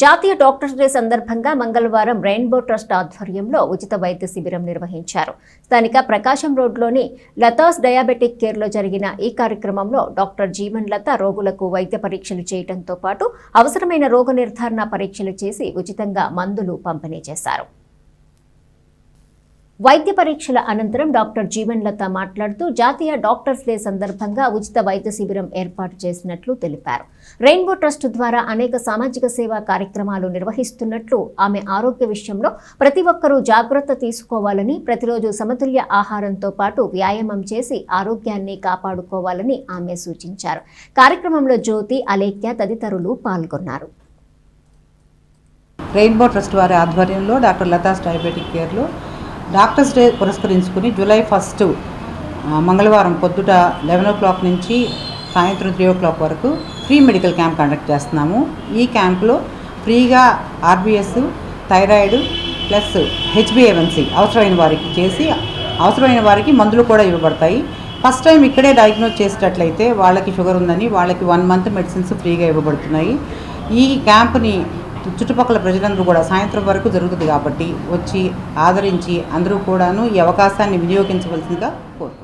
జాతీయ doctors day సందర్భంగా మంగళవారం రెయిన్బో ట్రస్ట్ ఆధ్వర్యంలో ఉచిత వైద్య శిబిరం నిర్వహించారు. స్థానిక ప్రకాశం రోడ్లోని లతాస్ డయాబెటిక్ కేర్లో జరిగిన ఈ కార్యక్రమంలో డాక్టర్ జీవన్ లత రోగులకు వైద్య పరీక్షలు చేయడంతో పాటు అవసరమైన రోగ నిర్ధారణ పరీక్షలు చేసి ఉచితంగా మందులు పంపిణీ చేశారు. వైద్య పరీక్షల అనంతరం డాక్టర్ జీవన్ లత మాట్లాడుతూ జాతీయ డాక్టర్స్ డే సందర్భంగా ఉచిత వైద్య శిబిరం ఏర్పాటు చేసినట్లు తెలిపారు. రెయిన్బో ట్రస్ట్ ద్వారా అనేక సామాజిక సేవా కార్యక్రమాలు నిర్వహిస్తున్నట్లు ఆమె ఆరోగ్య విషయంలో ప్రతి ఒక్కరూ జాగ్రత్త తీసుకోవాలని ప్రతిరోజు సమతుల్య ఆహారంతో పాటు వ్యాయామం చేసి ఆరోగ్యాన్ని కాపాడుకోవాలని ఆమె సూచించారు. కార్యక్రమంలో జ్యోతి అలేఖ్య తదితరులు పాల్గొన్నారు. రెయిన్బో ట్రస్ట్ వారి ఆధ్వర్యంలో డాక్టర్ లతాస్ డయాబెటిక్ కేర్లో డాక్టర్స్ డే పురస్కరించుకుని జూలై ఫస్ట్ మంగళవారం పొద్దుట లెవెన్ ఓ క్లాక్ నుంచి సాయంత్రం త్రీ ఓ క్లాక్ వరకు ఫ్రీ మెడికల్ క్యాంప్ కండక్ట్ చేస్తున్నాము. ఈ క్యాంప్లో ఫ్రీగా ఆర్బిఎస్ థైరాయిడ్ ప్లస్ హెచ్బిఏవన్సీ అవసరమైన వారికి చేసి అవసరమైన వారికి మందులు కూడా ఇవ్వబడతాయి. ఫస్ట్ టైం ఇక్కడే డయాగ్నోస్ చేసేటట్లయితే వాళ్ళకి షుగర్ ఉందని వాళ్ళకి వన్ మంత్ మెడిసిన్స్ ఫ్రీగా ఇవ్వబడుతున్నాయి. ఈ క్యాంప్ని చుట్టుపక్కల ప్రజలందరూ కూడా సాయంత్రం వరకు జరుగుతుంది కాబట్టి వచ్చి ఆదరించి అందరూ కూడాను ఈ అవకాశాన్ని వినియోగించవలసిందిగా కోరుతున్నాను